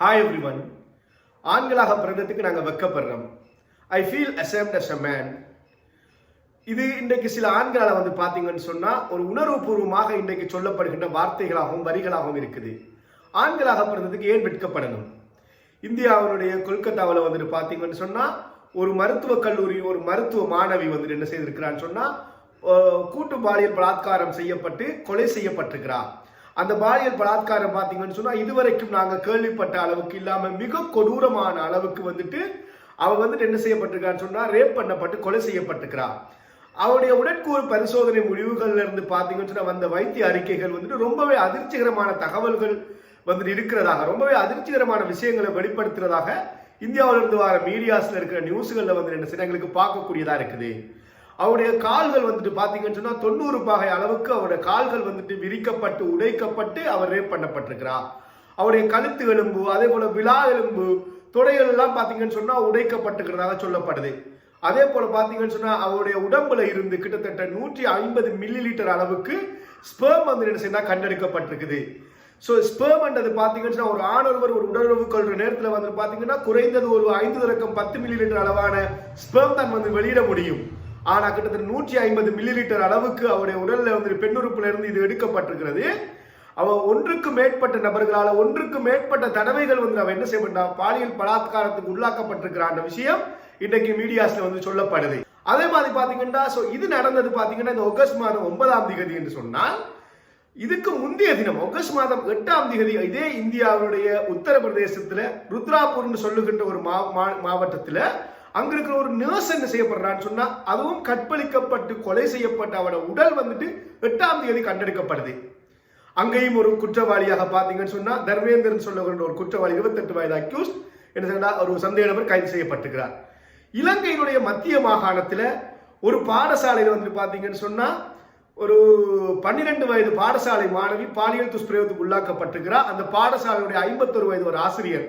Hi every one ஆண்களாக பிறந்ததுக்கு நாங்கள் வெக்கப்படுறோம். I feel ashamed as a man இது இன்றைக்கு சில ஆண்களால் வந்து பார்த்தீங்கன்னு சொன்னால் ஒரு உணர்வுபூர்வமாக இன்றைக்கு சொல்லப்படுகின்ற வார்த்தைகளாகவும் வரிகளாகவும் இருக்குது. ஆண்களாக பிறந்ததுக்கு ஏன் வெட்கப்படணும்? இந்தியாவினுடைய கொல்கத்தாவில் வந்துட்டு பார்த்தீங்கன்னு சொன்னால் ஒரு மருத்துவக் கல்லூரி ஒரு மருத்துவ மாணவி வந்துட்டு என்ன செய்திருக்கிறான்னு சொன்னால் கூட்டு பாலியல் பலாத்காரம் செய்யப்பட்டு கொலை செய்யப்பட்டிருக்கிறார் அந்த பாலியல் பலாத்காரம் பார்த்தீங்கன்னு சொன்னால் இதுவரைக்கும் நாங்கள் கேள்விப்பட்ட அளவுக்கு இல்லாமல் மிக கொடூரமான அளவுக்கு வந்துட்டு அவ வந்துட்டு என்ன செய்யப்பட்டிருக்கான்னு சொன்னால் ரேப் பண்ணப்பட்டு கொலை செய்யப்பட்டிருக்கிறா. அவருடைய உடற்கூறு பரிசோதனை முடிவுகள்ல இருந்து பார்த்தீங்கன்னு சொன்னால் வந்த வைத்திய அறிக்கைகள் வந்துட்டு ரொம்பவே அதிர்ச்சிகரமான தகவல்கள் வந்துட்டு இருக்கிறதாக ரொம்பவே அதிர்ச்சிகரமான விஷயங்களை வெளிப்படுத்துறதாக இந்தியாவிலிருந்து வர மீடியாஸ்ல இருக்கிற நியூஸ்களில் வந்து என்ன செய்ய எங்களுக்கு பார்க்கக்கூடியதா இருக்குது. அவருடைய கால்கள் வந்துட்டு பார்த்தீங்கன்னு சொன்னால் தொண்ணூறு பாகை அளவுக்கு அவருடைய கால்கள் வந்துட்டு விரிக்கப்பட்டு உடைக்கப்பட்டு அவர் ரேப் பண்ணப்பட்டிருக்கிறார். அவருடைய கழுத்து எலும்பு அதே போல விழா எலும்பு தொடைகள் எல்லாம் பார்த்தீங்கன்னு சொன்னால் உடைக்கப்பட்டுக்கிறதாக சொல்லப்படுது. அதே போல பார்த்தீங்கன்னு சொன்னால் அவருடைய உடம்புல இருந்து கிட்டத்தட்ட நூற்றி ஐம்பது மில்லி லிட்டர் அளவுக்கு ஸ்பெர்ம் வந்து என்ன செய்யணும் கண்டெடுக்கப்பட்டிருக்குது. ஸோ ஸ்பெர்ம்ன்றது பார்த்தீங்கன்னு சொன்னால் ஒரு ஆணொருவர் ஒரு உடலுறவு கொள்கிற நேரத்தில் வந்து பார்த்தீங்கன்னா குறைந்தது ஒரு ஐந்து தொடக்கம் பத்து மில்லி லிட்டர் அளவான ஸ்பெர்ம் தான் வந்து வெளியிட முடியும். ஆனா கிட்டத்தட்ட நூற்றி ஐம்பது மில்லி லிட்டர் அளவுக்கு அவருடைய உடல்ல வந்து பெண்ணுறுப்புல இருந்து இது எடுக்கப்பட்டிருக்கிறது. அவ ஒன்றுக்கு மேற்பட்ட நபர்களால ஒன்றுக்கு மேற்பட்ட தடவைகள் வந்து அவ என்ன செய்யப்பட்டான் பாலியல் பலாத்காரத்துக்கு உள்ளாக்கப்பட்டிருக்கிறான் விஷயம் இன்னைக்கு மீடியாஸ்ல வந்து சொல்லப்படுது. அதே மாதிரி பாத்தீங்கன்னா ஸோ இது நடந்தது பாத்தீங்கன்னா இந்த ஆகஸ்ட் மாதம் ஒன்பதாம் திகதி என்று சொன்னால் இதுக்கு முந்தைய தினம் ஆகஸ்ட் மாதம் எட்டாம் தேதி இதே இந்தியாவுடைய உத்தரப்பிரதேசத்துல ருத்ராபூர்னு சொல்லுகின்ற ஒரு மாவட்டத்துல அங்க இருக்கிற ஒரு நர்ஸ் என்ன செய்யப்படுறான்னு சொன்னா அதுவும் கற்பழிக்கப்பட்டு கொலை செய்யப்பட்ட அவட உடல் வந்துட்டு எட்டாம் தேதி கண்டெடுக்கப்படுது. அங்கேயும் ஒரு குற்றவாளியாக பாத்தீங்கன்னு சொன்னா தர்மேந்திரன் சொல்லுகின்ற ஒரு குற்றவாளி இருபத்தெட்டு வயது அக்யூஸ் என்ன சொன்னா ஒரு சந்தேக நபர் கைது செய்யப்பட்டிருக்கிறார். இலங்கையினுடைய மத்திய மாகாணத்துல ஒரு பாடசாலையில் வந்து பாத்தீங்கன்னு சொன்னா ஒரு பன்னிரெண்டு வயது பாடசாலை மாணவி பாலியல் துஷ்பிரயோகத்துக்கு உள்ளாக்கப்பட்டிருக்கிறார் அந்த பாடசாலையுடைய ஐம்பத்தொரு வயது ஒரு ஆசிரியர்.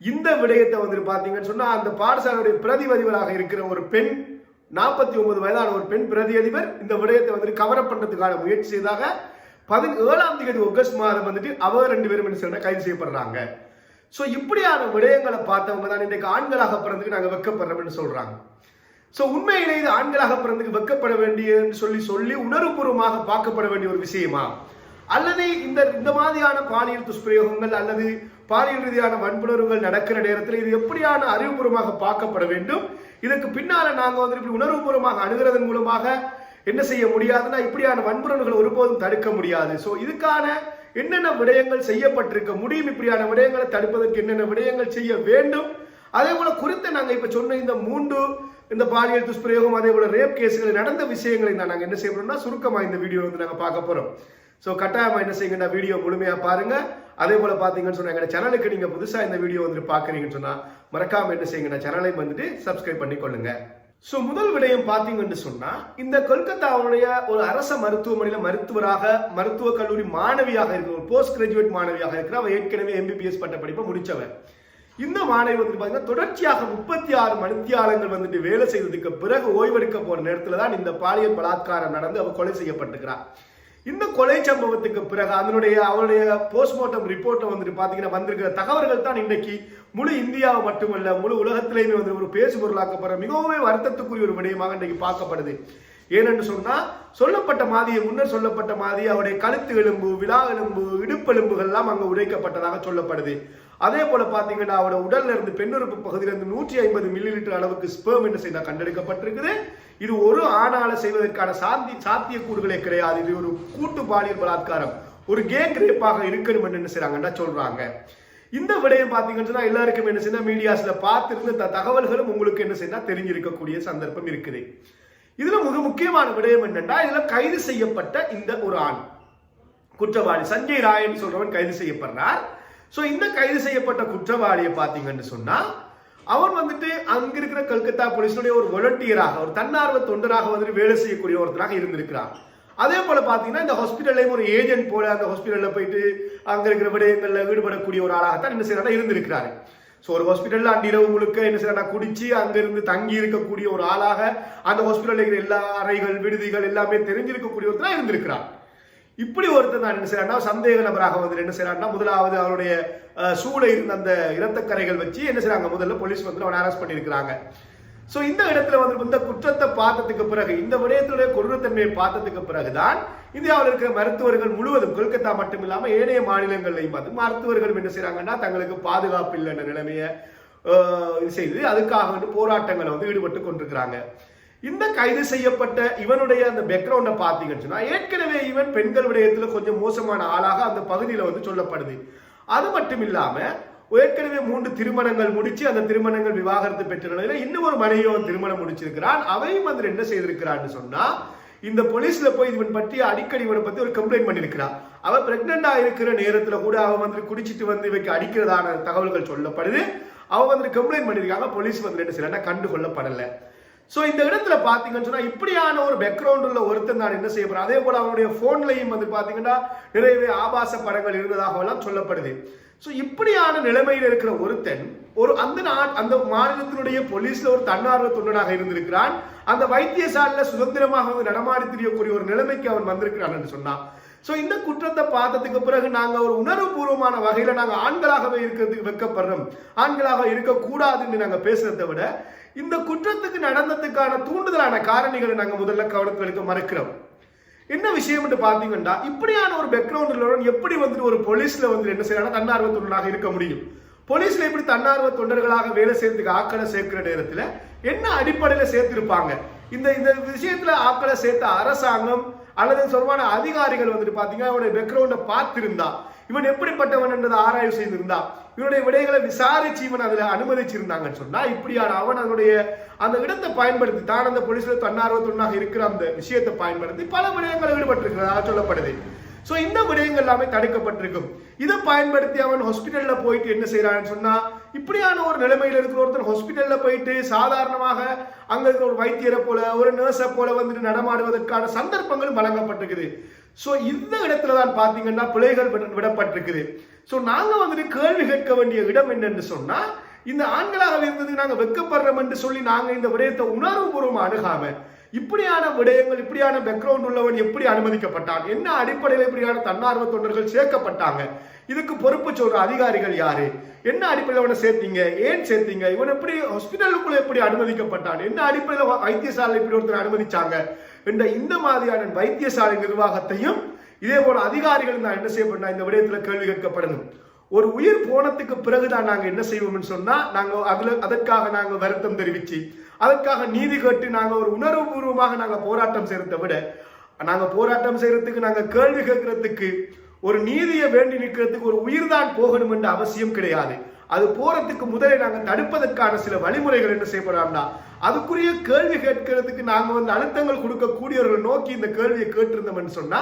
இந்த விடயத்தை வந்துட்டு பார்த்தீங்கன்னு சொன்னா அந்த பாடசாலையுடைய பிரதிபதிவராக இருக்கிற ஒரு பெண் நாற்பத்தி ஒன்பது வயதான ஒரு பெண் பிரதி அதிபர் இந்த விடயத்தை வந்துட்டு கவரப் பண்றதுக்கான முயற்சி செய்தாக பதினேழாம் தேதி ஆகஸ்ட் மாதம் வந்துட்டு அவர் ரெண்டு பேரும் என்ன செய்யணும் கைது செய்யப்படுறாங்க. ஸோ இப்படியான விடயங்களை பார்த்தவங்க தான் இன்றைக்கு ஆண்களாக பிறந்துக்கு நாங்கள் வெக்கப்படுறோம்னு சொல்றாங்க. ஸோ உண்மையிலே இது ஆண்களாக பிறந்துக்கு வெக்கப்பட வேண்டியன்னு சொல்லி சொல்லி உணர்வுபூர்வமாக பார்க்கப்பட வேண்டிய ஒரு விஷயமா? அல்லது இந்த இந்த மாதிரியான பாலியல் துஷ்பிரயோகங்கள் அல்லது பாலியல் ரீதியான வன்புணர்வுகள் நடக்கிற நேரத்தில் இது எப்படியான அறிவுபூர்வமாக பார்க்கப்பட வேண்டும்? இதுக்கு பின்னால நாங்கள் வந்து இப்படி உணர்வுபூர்வமாக அணுகிறதன் மூலமாக என்ன செய்ய முடியாதுன்னா இப்படியான வன்புணர்வுகள் ஒருபோதும் தடுக்க முடியாது. ஸோ இதுக்கான என்னென்ன விடயங்கள் செய்யப்பட்டிருக்க முடியும்? இப்படியான விடயங்களை தடுப்பதற்கு என்னென்ன விடயங்கள் செய்ய வேண்டும்? அதே போல குறித்த நாங்கள் இப்போ சொன்ன இந்த மூன்று இந்த பாலியல் துஷ்பிரயோகம் அதே போல ரேப் கேஸுகள் நடந்த விஷயங்களை தான் நாங்கள் என்ன செய்யணும்னா சுருக்கமாக இந்த வீடியோ வந்து நாங்கள் பார்க்க போகிறோம் ஸோ கட்டாயமாக என்ன செய்யுங்கன்னா வீடியோ முழுமையாக பாருங்கள் அதே போல பார்த்தீங்கன்னு சொன்னால் எங்கள் சேனலுக்கு நீங்க புதுசாக இந்த வீடியோ வந்துட்டு பார்க்குறீங்கன்னு சொன்னா மறக்காமல் என்ன செய்யுங்க சேனலை வந்துட்டு சப்ஸ்கிரைப் பண்ணி கொள்ளுங்க. ஸோ முதல் விடயம் பார்த்தீங்கன்னு சொன்னா இந்த கொல்கத்தாவுடைய ஒரு அரச மருத்துவமனையில மருத்துவராக மருத்துவக் கல்லூரி மாணவியாக இருக்கிற ஒரு போஸ்ட் கிராஜுவேட் மாணவியாக இருக்கிற அவள் ஏற்கனவே எம்பிபிஎஸ் பட்ட படிப்பை முடிச்சவன். இந்த மாணவி வந்து பார்த்தீங்கன்னா தொடர்ச்சியாக முப்பத்தி ஆறு மணித்தியாலங்கள் வந்துட்டு வேலை செய்ததுக்கு பிறகு ஓய்வெடுக்க போகிற நேரத்தில் தான் இந்த பாலியல் பலாத்காரம் நடந்து அவள் கொலை செய்யப்பட்டிருக்கிறார் இந்த கொலை சம்பவத்துக்கு பிறகு அதனுடைய அவருடைய போஸ்ட்மார்ட்டம் ரிப்போர்ட்டை வந்துட்டு பார்த்தீங்கன்னா வந்திருக்கிற தகவல்கள் தான் இன்றைக்கு முழு இந்தியாவை மட்டுமல்ல முழு உலகத்திலேயுமே வந்து ஒரு பேசு பொருளாக்கப்படுற மிகவும் வருத்தத்துக்குரிய ஒரு விடயமாக இன்றைக்கு பார்க்கப்படுது. ஏனென்று சொன்னால் சொல்லப்பட்ட மாதிரியை முன்னர் சொல்லப்பட்ட மாதிரி அவருடைய கழுத்து எலும்பு விழா எலும்பு இடுப்பெலும்புகள்லாம் அங்கே உடைக்கப்பட்டதாக சொல்லப்படுது. அதே போல பார்த்தீங்கன்னா அவரோட உடல்ல இருந்து பெண்ணுறுப்பு பகுதியிலிருந்து நூற்றி ஐம்பது மில்லி லிட்டர் அளவுக்கு ஸ்பேம் என்ன செய்தால் கண்டெடுக்கப்பட்டிருக்குது. இது ஒரு ஆணால செய்வதற்கான சாந்தி சாத்தியக்கூறுகளே கிடையாது. இது ஒரு கூட்டு பாலியல் பலாத்காரம். ஒரு கேங் ரேப்பாக இருக்கணும் என்ன செய்யறாங்கன்னா சொல்றாங்க. இந்த விடயம் பார்த்தீங்கன்னு சொன்னால் எல்லாருக்கும் என்ன செய்யணும் மீடியாஸ்ல பார்த்துருந்து தகவல்களும் உங்களுக்கு என்ன செய்யணும் தெரிஞ்சிருக்கக்கூடிய சந்தர்ப்பம் இருக்குது. இதுல மிக முக்கியமான விடயம் என்னன்னா இதுல கைது செய்யப்பட்ட இந்த ஒரு ஆண். குற்றவாளி சஞ்சய் ராயன் சொல்றவன் கைது செய்யப்படுறார். சோ இந்த கைது செய்யப்பட்ட குற்றவாளியை பாத்தீங்கன்னு சொன்னா அவர் வந்துட்டு அங்க இருக்கிற கல்கத்தா போலீஸுடைய ஒரு வொலண்டியராக ஒரு தன்னார்வ தொண்டராக வந்துட்டு வேலை செய்யக்கூடிய ஒருத்தராக இருந்திருக்கிறார் அதே போல பாத்தீங்கன்னா இந்த ஹாஸ்பிட்டல்லையும் ஒரு ஏஜென்ட் போல அந்த ஹாஸ்பிட்டல்ல போயிட்டு அங்க இருக்கிற விடயங்கள்ல ஈடுபடக்கூடிய ஒரு ஆளாகத்தான் என்ன செய்யறாங்க இருந்திருக்கிறாரு. ஸோ ஒரு ஹாஸ்பிட்டல்ல அன்றிரவு முழுக்க என்ன செய்யறா குடிச்சு அங்கிருந்து தங்கி இருக்கக்கூடிய ஒரு ஆளாக அந்த ஹாஸ்பிட்டல்ல இருக்கிற எல்லா அறைகள் விடுதிகள் எல்லாமே தெரிஞ்சிருக்கக்கூடிய ஒருத்தராக இருந்திருக்கிறார் இப்படி ஒருத்தர் நான் என்ன செய்யறாருன்னா சந்தேக நபராக வந்து என்ன செய்யறாருன்னா முதலாவது அவருடைய அஹ், இருந்த அந்த இரத்தக்கரைகள் வச்சு என்ன செய்யறாங்க முதல்ல போலீஸ் வந்து அவன் அரெஸ்ட் பண்ணியிருக்கிறாங்க. சோ இந்த இடத்துல வந்து இந்த குற்றத்தை பார்த்ததுக்கு பிறகு இந்த விடயத்துடைய கொடூரத்தன்மையை பார்த்ததுக்கு பிறகுதான் இந்தியாவில் இருக்கிற மருத்துவர்கள் முழுவதும் கொல்கத்தா மட்டும் இல்லாமல் ஏனைய மாநிலங்கள்லையும் பார்த்து மருத்துவர்கள் என்ன செய்கிறாங்கன்னா தங்களுக்கு பாதுகாப்பு இல்லைன்ற நிலைமையை செய்து அதுக்காக வந்து போராட்டங்களை வந்து ஈடுபட்டு கொண்டிருக்கிறாங்க. இந்த கைது செய்யப்பட்ட இவனுடைய அந்த பேக்ரவுண்டை பார்த்தீங்கன்னு சொன்னா ஏற்கனவே இவன் பெண்கள் விடயத்துல கொஞ்சம் மோசமான ஆளாக அந்த பகுதியில வந்து சொல்லப்படுது. அது மட்டும் இல்லாம ஏற்கனவே மூன்று திருமணங்கள் முடிச்சு அந்த திருமணங்கள் விவாகரத்து பெற்ற நிலையில இன்னும் ஒரு மனைவியை திருமணம் முடிச்சிருக்கிறான். அவையும் வந்து என்ன செய்திருக்கிறான்னு சொன்னா இந்த போலீஸ்ல போய் இவன் பற்றி அடிக்கடி இவனை பத்தி ஒரு கம்ப்ளைண்ட் பண்ணியிருக்கிறான். அவ பிரெக்னண்டா இருக்கிற நேரத்துல கூட அவன் வந்து குடிச்சிட்டு வந்து இவைக்கு அடிக்கிறதான தகவல்கள் சொல்லப்படுது. அவ வந்து கம்ப்ளைண்ட் பண்ணியிருக்காங்க. போலீஸ் வந்து ரெண்டு செய்யலன்னா கண்டு ஸோ இந்த இடத்துல பார்த்தீங்கன்னு சொன்னால் இப்படியான ஒரு பேக்ரவுண்ட் உள்ள ஒருத்தன் நான் என்ன செய்ய அதே போல் அவனுடைய ஃபோன்லையும் வந்து பார்த்தீங்கன்னா நிறையவே ஆபாச படங்கள் இருந்ததாகவெல்லாம் சொல்லப்படுது. ஸோ இப்படியான நிலைமையில் இருக்கிற ஒருத்தன் ஒரு அந்த அந்த மாநிலத்தினுடைய போலீஸ்ல ஒரு தன்னார்வ தொண்டனாக இருந்திருக்கிறான். அந்த வைத்தியசாலையில் சுதந்திரமாக வந்து நடமாடி தெரியக்கூடிய ஒரு நிலைமைக்கு அவன் வந்திருக்கிறான் என்று சொன்னான் ஸோ இந்த குற்றத்தை பார்த்ததுக்கு பிறகு நாங்கள் ஒரு உணர்வுபூர்வமான வகையில் நாங்கள் ஆண்களாகவே இருக்கிறதுக்கு வெக்கப்படுறோம். ஆண்களாக இருக்கக்கூடாதுன்னு நாங்கள் பேசுறதை விட இந்த குற்றத்துக்கு நடந்ததுக்கான தூண்டுதலான காரணிகளை நாங்கள் முதல்ல கவனத்தில் எடுக்க மறுக்கிறோம். என்ன விஷயம் பார்த்தீங்கன்னா இப்படியான ஒரு பேக்ரவுண்ட் உள்ளவன் எப்படி வந்துட்டு ஒரு போலீஸ்ல வந்து என்ன செய்யறாங்க தன்னார்வ தொண்டராக இருக்க முடியும். போலீஸ்ல எப்படி தன்னார்வ தொண்டர்களாக வேலை செய்யறதுக்கு ஆக்களை சேர்க்கிற நேரத்துல என்ன அடிப்படையில சேர்த்திருப்பாங்க? இந்த இந்த விஷயத்துல ஆக்களை சேர்த்த அரசாங்கம் அல்லது சொல்வான அதிகாரிகள் வந்துட்டு பாத்தீங்கன்னா அவனுடைய பேக்ரவுண்டை பார்த்திருந்தா இவன் எப்படிப்பட்டவன் என்றதை ஆராய்வு செய்திருந்தா இவனுடைய விடைகளை விசாரிச்சு இவன் அதில் அனுமதிச்சிருந்தாங்கன்னு சொன்னா இப்படியான அவன் அதனுடைய அந்த இடத்தை பயன்படுத்தி தான் அந்த போலீஸ்ல தன்னார்வ இருக்கிற அந்த விஷயத்தை பயன்படுத்தி பல விடயங்கள் ஈடுபட்டிருக்கிறதாக சொல்லப்படுது. ஸோ இந்த விடயங்கள் எல்லாமே தடுக்கப்பட்டிருக்கும். இதை பயன்படுத்தி அவன் ஹாஸ்பிட்டலில் போயிட்டு என்ன செய்யறான்னு சொன்னா இப்படியான ஒரு நிலைமையில் இருக்கிற ஒருத்தன் ஹாஸ்பிட்டலில் போயிட்டு சாதாரணமாக அங்க இருக்கிற ஒரு வைத்தியரை போல ஒரு நர்ஸை போல வந்துட்டு நடமாடுவதற்கான சந்தர்ப்பங்களும் வழங்கப்பட்டிருக்குது. ஸோ இந்த இடத்துல தான் பார்த்தீங்கன்னா பிழைகள் விட- விடப்பட்டிருக்குது. ஸோ நாங்கள் வந்துட்டு கேள்வி கேட்க வேண்டிய இடம் என்னன்னு சொன்னால் இந்த ஆண்களாக இருந்ததுக்கு நாங்கள் வெக்கப்படுறோம் என்று சொல்லி நாங்கள் இந்த விடயத்தை உணர்வுபூர்வம் அணுகாம இப்படியான விடயங்கள் இப்படியான பேக்ரவுண்ட் உள்ளவன் எப்படி அனுமதிக்கப்பட்டான்? என்ன அடிப்படையில் இப்படியான தன்னார்வ தொண்டர்கள் சேர்க்கப்பட்டாங்க? இதுக்கு பொறுப்பு சொல்ற அதிகாரிகள் யாரு? என்ன அடிப்படையில் அவனை சேர்த்தீங்க? ஏன் சேர்த்தீங்க? இவன் எப்படி ஹாஸ்பிட்டலுக்குள்ள எப்படி அனுமதிக்கப்பட்டான்? என்ன அடிப்படையில் வைத்தியசாலை இப்படி ஒருத்தர் அனுமதிச்சாங்க? என்ற இந்த மாதிரியான வைத்தியசாலை நிர்வாகத்தையும் இதே போல அதிகாரிகள் நான் என்ன செய்யப்படணும் இந்த விடயத்துல கேள்வி கேட்கப்படணும். ஒரு உயிர் போனதுக்கு பிறகுதான் நாங்க என்ன செய்வோம்னு சொன்னா நாங்க அதுல அதற்காக நாங்க வருத்தம் தெரிவிச்சு அதற்காக நீதி கேட்டு நாங்க ஒரு உணர்வுபூர்வமாக நாங்க போராட்டம் செய்யறதை விட நாங்க போராட்டம் செய்யறதுக்கு நாங்க கேள்வி கேட்கறதுக்கு ஒரு நீதியை வேண்டி நிற்கிறதுக்கு ஒரு உயிர் தான் போகணும் என்ற அவசியம் கிடையாது. அது போறதுக்கு முதலில் நாங்கள் தடுப்பதற்கான சில வழிமுறைகள் என்ன செய்யப்படலாம்னா அதுக்குரிய கேள்வி கேட்கறதுக்கு நாங்கள் வந்து அழுத்தங்கள் கொடுக்கக்கூடியவர்களை நோக்கி இந்த கேள்வியை கேட்டிருந்தோம்னு சொன்னா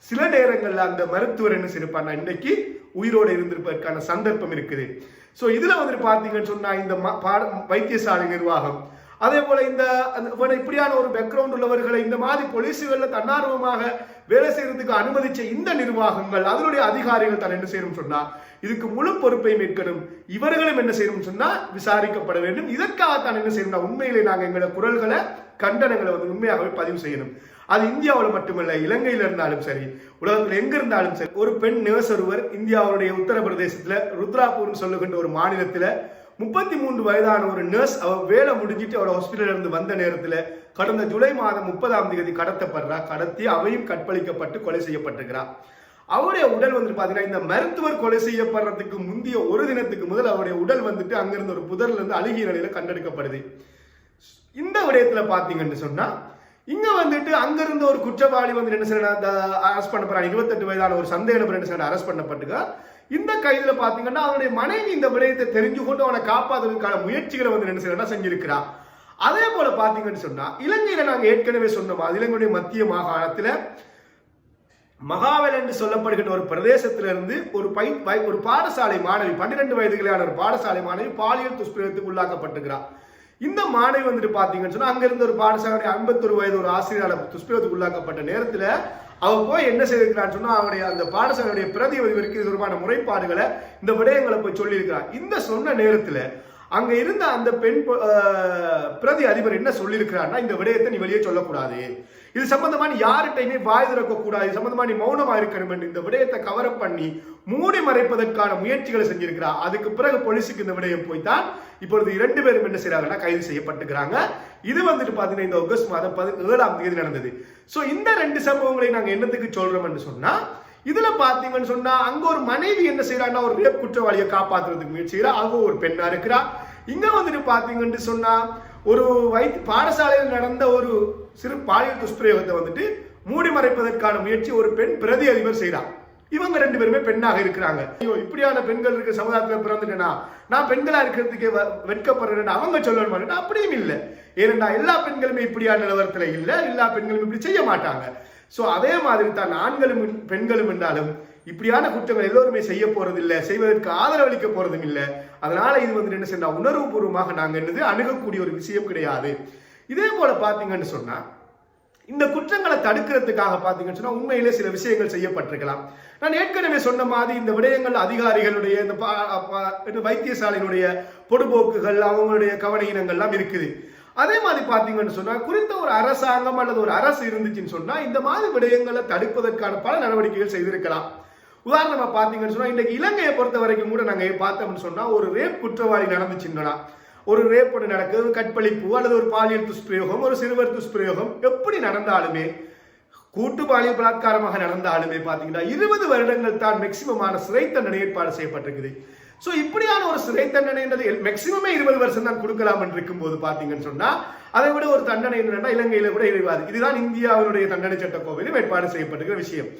சில நேரங்களில் அந்த மருத்துவர் என்ன செய்யிருப்பார்னா இன்னைக்கு உயிரோடு இருந்திருப்பதற்கான சந்தர்ப்பம் இருக்குது. ஸோ இதில் வந்துட்டு பார்த்தீங்கன்னு சொன்னால் இந்த ம- பாட- வைத்தியசாலை நிர்வாகம். அதே போல இந்த இவனை இப்படியான ஒரு பேக்ரவுண்ட் உள்ளவர்களை இந்த மாதிரி பொலிசுகளில் தன்னார்வமாக வேலை செய்யறதுக்கு அனுமதிச்ச இந்த நிர்வாகங்கள் அதனுடைய அதிகாரிகள் தான் என்ன செய்யணும் சொன்னா இதுக்கு முழு பொறுப்பையும் மீட்கணும். இவர்களும் என்ன செய்யணும் சொன்னா விசாரிக்கப்பட வேண்டும். இதற்காக தான் என்ன செய்யணும்னா உண்மையிலே நாங்கள் எங்களோட குரல்களை கண்டனங்களை வந்து உண்மையாகவே பதிவு செய்யணும். அது இந்தியாவில் மட்டுமல்ல இலங்கையில் இருந்தாலும் சரி உலகத்தில் எங்க இருந்தாலும் சரி ஒரு பெண் நர்ஸ் ஒருவர் இந்தியாவுடைய உத்தரப்பிரதேசத்தில் ருத்ராபூர்னு சொல்லுகின்ற ஒரு மாநிலத்தில் முப்பத்தி மூன்று வயதான ஒரு நர்ஸ் அவ வேலை முடிஞ்சிட்டு அவரோட ஹாஸ்பிட்டல்ல இருந்து வந்த நேரத்தில் கடந்த ஜூலை மாதம் முப்பதாம் தேதி கடத்தப்படுறா கடத்தி அவையும் கற்பழிக்கப்பட்டு கொலை செய்யப்பட்டிருக்கிறார் அவருடைய உடல் வந்துட்டு பாத்தீங்கன்னா இந்த மருத்துவர் கொலை செய்யப்படுறதுக்கு முந்தைய ஒரு தினத்துக்கு முதல் அவருடைய உடல் வந்துட்டு அங்கிருந்து ஒரு புதர்ல இருந்து அழுகிய நிலையில கண்டெடுக்கப்படுது. இந்த விடயத்துல பாத்தீங்கன்னு சொன்னா இங்க வந்துட்டு அங்கிருந்த ஒரு குற்றவாளி வந்து என்ன செய்யணும் அரெஸ்ட் பண்ணப்படுறான் இருபத்தெட்டு வயதான ஒரு சந்தேக நபர் என்ன செய்யணும் அரெஸ்ட் பண்ணப்பட்டுக்க இந்த கைதுல பாத்தீங்கன்னா அவனுடைய மனைவி இந்த விடயத்தை தெரிஞ்சு கொண்டு அவனை காப்பாத்துறதுக்கான முயற்சிகளை வந்து என்ன செய்யணும் செஞ்சிருக்கிறா. அதே போல பாத்தீங்கன்னு சொன்னா இலங்கையில நாங்க ஏற்கனவே சொன்ன மாதிரி இலங்கையுடைய மத்திய மாகாணத்துல மகாவல் என்று சொல்லப்படுகின்ற ஒரு பிரதேசத்திலிருந்து ஒரு பை ஒரு பாடசாலை மாணவி பன்னிரெண்டு வயதுகளான ஒரு பாடசாலை மாணவி பாலியல் துஷ்பிரயத்துக்கு உள்ளாக்கப்பட்டிருக்கிறார் இந்த மாணவி வந்துட்டு பாத்தீங்கன்னு சொன்னா அங்க இருந்த ஒரு பாடசாலை ஐம்பத்தொரு வயது ஒரு ஆசிரியரால் துஷ்பிரத்துக்கு உள்ளாக்கப்பட்ட நேரத்துல அவ போய் என்ன செய்திருக்கிறான்னு சொன்னா அவனுடைய அந்த பாடசாலையுடைய பிரதி அதிபருக்கு இது தொடர்பான முறைப்பாடுகளை இந்த விடயங்களை போய் சொல்லியிருக்கிறார் இந்த சொன்ன நேரத்துல அங்க இருந்த அந்த பெண் பிரதி அதிபர் என்ன சொல்லியிருக்கிறான்னா இந்த விடயத்தை நீ வெளியே சொல்லக்கூடாது. இது சம்பந்தமா நீ வாய் திறக்க கூடாது இது சம்பந்தமா நீ மௌனமா இருக்கணும் என்று இந்த விடயத்தை கவரப் பண்ணி மூடி மறைப்பதற்கான முயற்சிகளை செஞ்சிருக்கிறா அதுக்கு பிறகு போலீஸுக்கு இந்த விடயம் போய்தான் இப்பொழுது இரண்டு பேரும் என்ன செய்யறாங்கன்னா கைது செய்யப்பட்டுக்கிறாங்க. இது வந்துட்டு பாத்தீங்கன்னா இந்த ஆகஸ்ட் மாதம் பதினேழாம் தேதி நடந்தது. சோ இந்த ரெண்டு சம்பவங்களை நாங்க என்னத்துக்கு சொல்றோம்னு சொன்னா இதுல பாத்தீங்கன்னு சொன்னா அங்க ஒரு மனைவி என்ன செய்யறாங்கன்னா ஒரு ரேப் குற்றவாளியை காப்பாத்துறதுக்கு முயற்சி அவங்க ஒரு பெண்ணா இருக்கிறா. இங்க வந்துட்டு பாத்தீங்கன்னு சொன்னா ஒரு வைத்து பாடசாலையில் நடந்த ஒரு சிறு பாலியல் துஷ்பிரயோகத்தை வந்துட்டு மூடி மறைப்பதற்கான முயற்சி ஒரு பெண் பிரதி அதிபர் செய்றா இவங்க ரெண்டு பேருமே பெண்ணாக இருக்கிறாங்க. ஐயோ இப்படியான பெண்கள் இருக்க சமுதாயத்தில் பிறந்துட்டேனா? நான் பெண்களா இருக்கிறதுக்கே வ- வெட்கப்படுறேன் அவங்க சொல்லணும்? அப்படியும் இல்லை. ஏனென்றா எல்லா பெண்களுமே இப்படியான நிலவரத்தில் இல்லை. எல்லா பெண்களும் இப்படி செய்ய மாட்டாங்க. ஸோ அதே மாதிரி தான் ஆண்களும் பெண்களும் என்றாலும் இப்படியான குற்றங்கள் எல்லோருமே செய்ய போறதில்லை செய்வதற்கு ஆதரவளிக்க போறதும் இல்லை அதனால இது வந்து என்ன செய்யணும் உணர்வுபூர்வமாக நாங்கள் என்னது அணுகக்கூடிய ஒரு விஷயம் கிடையாது. இதே போல பாத்தீங்கன்னு சொன்னா இந்த குற்றங்களை தடுக்கிறதுக்காக பார்த்தீங்கன்னு சொன்னா உண்மையிலே சில விஷயங்கள் செய்யப்பட்டிருக்கலாம். நான் ஏற்கனவே சொன்ன மாதிரி இந்த விடயங்கள் அதிகாரிகளுடைய இந்த வைத்தியசாலையினுடைய பொடுபோக்குகள் அவங்களுடைய கவனீனங்கள்லாம் இருக்குது. அதே மாதிரி பார்த்தீங்கன்னு சொன்னா குறித்த ஒரு அரசாங்கம் அல்லது ஒரு அரசு இருந்துச்சுன்னு சொன்னா இந்த மாதிரி விடயங்களை தடுப்பதற்கான பல நடவடிக்கைகள் செய்திருக்கலாம். உதாரணமாக பார்த்தீங்கன்னு சொன்னால் இன்றைக்கு இலங்கையை பொறுத்த வரைக்கும் கூட நாங்கள் பார்த்தோம்னு சொன்னால் ஒரு ரேப் குற்றவாளி நடந்துச்சுன்னா ஒரு ரேப் ஒன்று நடக்குது ஒரு கற்பழிப்பு அல்லது ஒரு பாலியல் துஷ்பிரயோகம் ஒரு சிறுவர் துஷ்பிரயோகம் எப்படி நடந்தாலுமே கூட்டு பாலியல் பலாத்காரமாக நடந்தாலுமே பார்த்தீங்கன்னா இருபது வருடங்கள் தான் மேக்சிமமான சிறை தண்டனை ஏற்பாடு செய்யப்பட்டிருக்குது. ஸோ இப்படியான ஒரு சிறை தண்டனைன்றது மேக்சிமமே இருபது வருஷம் தான் கொடுக்கலாம் இருக்கும் இருக்கும்போது பார்த்தீங்கன்னு சொன்னால் அதை விட ஒரு தண்டனை என்னன்னா இலங்கையில் கூட இறைவாது. இதுதான் இந்தியாவினுடைய தண்டனை சட்ட கோவிலும் ஏற்பாடு செய்யப்பட்டிருக்கிற விஷயம்.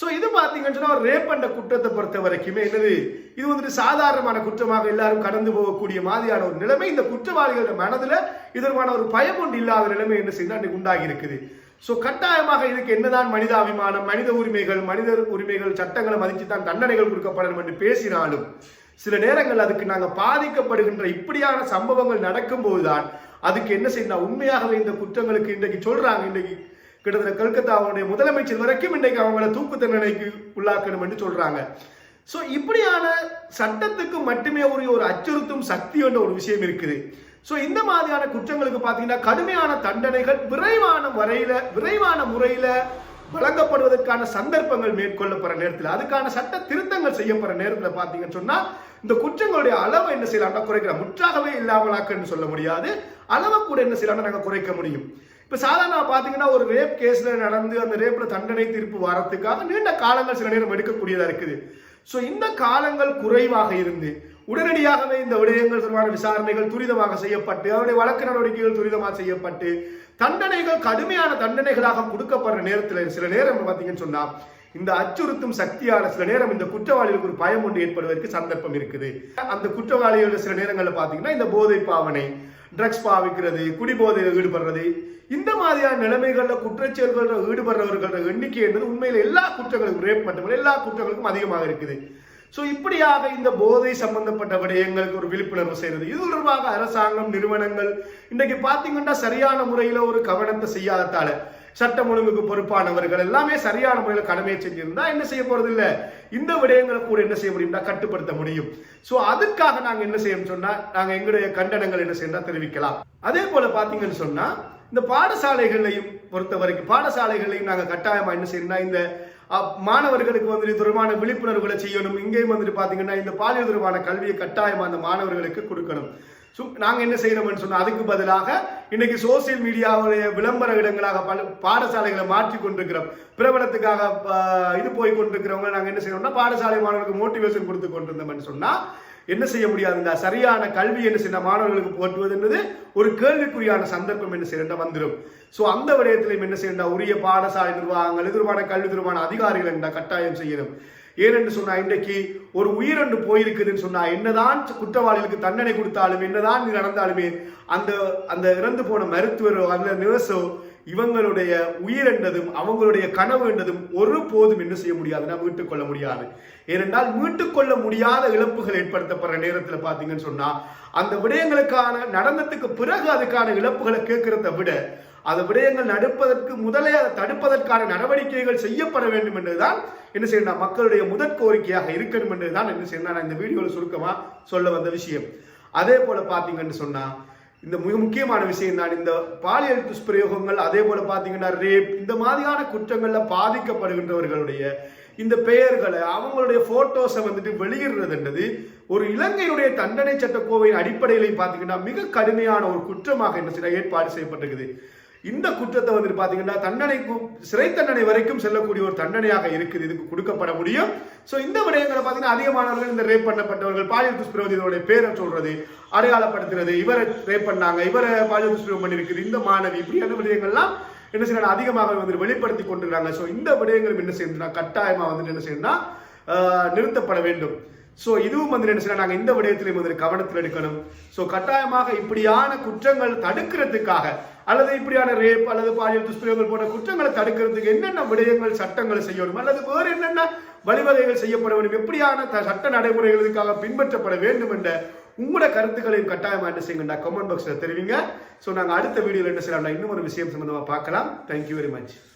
ஸோ இது பார்த்தீங்கன்னு சொன்னால் ஒரு ரேப் என்ற குற்றத்தை பொறுத்த வரைக்குமே என்னது? இது வந்துட்டு சாதாரணமான குற்றமாக எல்லாரும் கடந்து போகக்கூடிய மாதிரியான ஒரு நிலைமை. இந்த குற்றவாளிகளோட மனதில் இதற்கான ஒரு பயம் ஒன்று இல்லாத நிலைமை என்ன செய்து அன்றைக்கு உண்டாகி இருக்குது ஸோ கட்டாயமாக இதுக்கு என்னதான் மனிதாபிமானம் மனித உரிமைகள் மனித உரிமைகள் சட்டங்களை மதித்து தான் தண்டனைகள் கொடுக்கப்படணும் என்று பேசினாலும் சில நேரங்கள் அதுக்கு நாங்கள் பாதிக்கப்படுகின்ற இப்படியான சம்பவங்கள் நடக்கும்போதுதான் அதுக்கு என்ன செய்யணும்? உண்மையாகவே இந்த குற்றங்களுக்கு இன்றைக்கு சொல்றாங்க. இன்றைக்கு கிட்டத்தட்ட கல்கத்தாவுடைய முதலமைச்சர் வரைக்கும் இன்றைக்கு அவங்கள தூக்கு தண்டனைக்கு உள்ளாக்கணும் என்று சொல்றாங்க. ஸோ இப்படியான சட்டத்துக்கு மட்டுமே ஒரு ஒரு அச்சுறுத்தும் சக்தி என்ற ஒரு விஷயம் இருக்குது. ஸோ இந்த மாதிரியான குற்றங்களுக்கு பார்த்தீங்கன்னா கடுமையான தண்டனைகள் விரைவான வரையில விரைவான முறையில வழங்கப்படுவதற்கான சந்தர்ப்பங்கள் மேற்கொள்ளப்படுற நேரத்தில் அதுக்கான சட்ட திருத்தங்கள் செய்யப்படுற நேரத்தில் பார்த்தீங்கன்னு சொன்னா இந்த குற்றங்களுடைய அளவை என்ன செய்யலாம்னா குறைக்கலாம். முற்றாகவே இல்லாமலாக்கன்னு சொல்ல முடியாது. அளவை கூட என்ன செய்யலாம்னா நாங்கள் குறைக்க முடியும். இப்ப சாதாரண பாத்தீங்கன்னா ஒரு ரேப் கேஸ்ல நடந்து அந்த ரேப்ல தண்டனை தீர்ப்பு வரத்துக்காக நீண்ட காலங்கள் சில நேரம் எடுக்கக்கூடியதா இருக்குது. ஸோ இந்த காலங்கள் குறைவாக இருந்து உடனடியாகவே இந்த விடயங்கள் தொடர்பான விசாரணைகள் துரிதமாக செய்யப்பட்டு அவருடைய வழக்கு நடவடிக்கைகள் துரிதமாக செய்யப்பட்டு தண்டனைகள் கடுமையான தண்டனைகளாக கொடுக்கப்படுற நேரத்தில் சில நேரம் பார்த்தீங்கன்னு சொன்னா இந்த அச்சுறுத்தும் சக்தியால சில நேரம் இந்த குற்றவாளிகளுக்கு ஒரு பயம் ஒன்று ஏற்படுவதற்கு சந்தர்ப்பம் இருக்குது. அந்த குற்றவாளிகள் சில நேரங்களில் பார்த்தீங்கன்னா இந்த போதை பாவனை ட்ரக்ஸ் பாவிக்கிறது குடிபோதையில் ஈடுபடுறது இந்த மாதிரியான நிலைமைகளில் குற்றச்செயல்களில் ஈடுபடுறவர்களோட எண்ணிக்கை என்பது உண்மையில் எல்லா குற்றங்களுக்கும் ரேப் மட்டுமல்ல எல்லா குற்றங்களுக்கும் அதிகமாக இருக்குது. ஸோ இப்படியாக இந்த போதை சம்பந்தப்பட்ட விடயங்களுக்கு ஒரு விழிப்புணர்வு செய்யறது இது தொடர்பாக அரசாங்கம் நிறுவனங்கள் இன்றைக்கு பார்த்தீங்கன்னா சரியான முறையில் ஒரு கவனத்தை செய்யாததால சட்டம் ஒழுங்குக்கு பொறுப்பானவர்கள் எல்லாமே சரியான முறையில் கடமையை செஞ்சிருந்தா என்ன செய்ய போறது இல்ல இந்த விடயங்களை கூட என்ன செய்ய முடியும்னா கட்டுப்படுத்த முடியும். சோ அதுக்காக நாங்க என்ன செய்யணும் சொன்னா நாங்க எங்களுடைய கண்டனங்கள் என்ன செய்யணும் தெரிவிக்கலாம். அதே போல பாத்தீங்கன்னு சொன்னா இந்த பாடசாலைகளையும் பொறுத்த வரைக்கும் பாடசாலைகளையும் நாங்க கட்டாயமா என்ன செய்யணும்னா இந்த அஹ், மாணவர்களுக்கு வந்து தொடர்பான விழிப்புணர்வுகளை செய்யணும். இங்கேயும் வந்துட்டு பாத்தீங்கன்னா இந்த பாலியல் தொடர்பான கல்வியை கட்டாயமா அந்த மாணவர்களுக்கு கொடுக்கணும். சு நாங்கள் என்ன செய்யணும்னு சொன்னால் அதுக்கு பதிலாக இன்னைக்கு சோசியல் மீடியாவுடைய விளம்பர இடங்களாக பல பாடசாலைகளை மாற்றி கொண்டிருக்கிறோம். பிரபலத்துக்காக இது போய் கொண்டிருக்கிறவங்க நாங்கள் என்ன செய்யணும்னா பாடசாலை மாணவர்களுக்கு மோட்டிவேஷன் கொடுத்து கொண்டிருந்தோம்னு சொன்னால் என்ன செய்ய முடியாது? இந்த சரியான கல்வி என்ன செய்ய மாணவர்களுக்கு போட்டுவது ஒரு கேள்விக்குரியான சந்தர்ப்பம் என்ன செய்யறா வந்துடும் ஸோ அந்த விடயத்திலையும் என்ன செய்யறா உரிய பாடசாலை நிர்வாகங்கள் எதிர்வான கல்வி நிர்வாக அதிகாரிகள் என்ன கட்டாயம் செய்யணும்? ஏனென்று சொன்னா இன்றைக்கு ஒரு உயிரண்டு போயிருக்குதுன்னு சொன்னா என்னதான் குற்றவாளிகளுக்கு தண்டனை கொடுத்தாலும் என்னதான் நடந்தாலுமே அந்த அந்த இறந்து போன மருத்துவரோ அந்த நர்ஸோ இவங்களுடைய உயிரென்றதும் அவங்களுடைய கனவு என்றதும் ஒரு போதும் என்ன செய்ய முடியாதுன்னா மீட்டுக்கொள்ள முடியாது. ஏனென்றால் மீட்டுக்கொள்ள முடியாத இழப்புகள் ஏற்படுத்தப்படுற நேரத்தில் பார்த்தீங்கன்னு சொன்னா அந்த விடயங்களுக்கான நடந்ததுக்கு பிறகு அதுக்கான இழப்புகளை கேட்கிறத விட அது விடயங்கள் நடப்பதற்கு முதலே அதை தடுப்பதற்கான நடவடிக்கைகள் செய்யப்பட வேண்டும் என்றுதான் என்ன செய்யணும் மக்களுடைய முதற் கோரிக்கையாக இருக்கணும் என்றுதான் என்ன செய்யணும் நான் இந்த வீடியோவில் சுருக்கமாக சொல்ல வந்த விஷயம். அதே போல பார்த்தீங்கன்னு சொன்னால் இந்த மிக முக்கியமான விஷயம் தான் இந்த பாலியல் துஷ்பிரயோகங்கள் அதே போல பார்த்தீங்கன்னா ரேப் இந்த மாதிரியான குற்றங்களில் பாதிக்கப்படுகின்றவர்களுடைய இந்த பெயர்களை அவங்களுடைய போட்டோஸை வந்துட்டு வெளியிடுறதுன்றது ஒரு இலங்கையுடைய தண்டனை சட்டக்கோவையின் அடிப்படையிலையும் பார்த்தீங்கன்னா மிக கடுமையான ஒரு குற்றமாக என்ன செய்ய ஏற்பாடு செய்யப்பட்டிருக்குது. இந்த குற்றத்தை வந்துட்டு பார்த்தீங்கன்னா தண்டனைக்கு சிறை தண்டனை வரைக்கும் செல்லக்கூடிய ஒரு தண்டனையாக இருக்குது. இதுக்கு கொடுக்கப்பட முடியும். ஸோ இந்த விடயங்களை பார்த்தீங்கன்னா அதிகமானவர்கள் இந்த ரேப் பண்ணப்பட்டவர்கள் பாலியல் துஷ்பிரயோகத்தினுடைய பேரை சொல்றது அடையாளப்படுத்துறது இவரை ரேப் பண்ணாங்க இவரை பாலியல் துஷ்பிரவம் பண்ணியிருக்குது இந்த மாணவி இப்படியான விடயங்கள்லாம் என்ன செய்யணும் அதிகமாக வந்து வெளிப்படுத்தி கொண்டிருக்காங்க ஸோ இந்த விடயங்களும் என்ன செய்யணும்னா கட்டாயமாக வந்துட்டு என்ன செய்யணும்னா நிறுத்தப்பட வேண்டும். ஸோ இதுவும் வந்து என்ன நாங்கள் இந்த விடயத்திலையும் வந்து கவனத்தில் எடுக்கணும். ஸோ கட்டாயமாக இப்படியான குற்றங்கள் தடுக்கிறதுக்காக அல்லது இப்படியான ரேப் அல்லது பாலியல் துஷ்பிரயோகங்கள் போன்ற குற்றங்களை தடுக்கிறதுக்கு என்னென்ன விடயங்கள் சட்டங்களை செய்யணும்? அல்லது வேறு என்னென்ன வழிவகைகள் செய்யப்பட வேண்டும்? எப்படியான த- சட்ட நடைமுறைகள் இதுக்காக பின்பற்றப்பட வேண்டும் என்ற உங்களோட கருத்துக்களையும் கட்டாயமா என்ன செய்யுங்கண்டா கமெண்ட் பாக்ஸில் தெரிவிங்க. ஸோ நாங்கள் அடுத்த வீடியோவில் என்ன செய்யலாம்டா இன்னும் ஒரு விஷயம் சம்மந்தமாக பார்க்கலாம். Thank you very much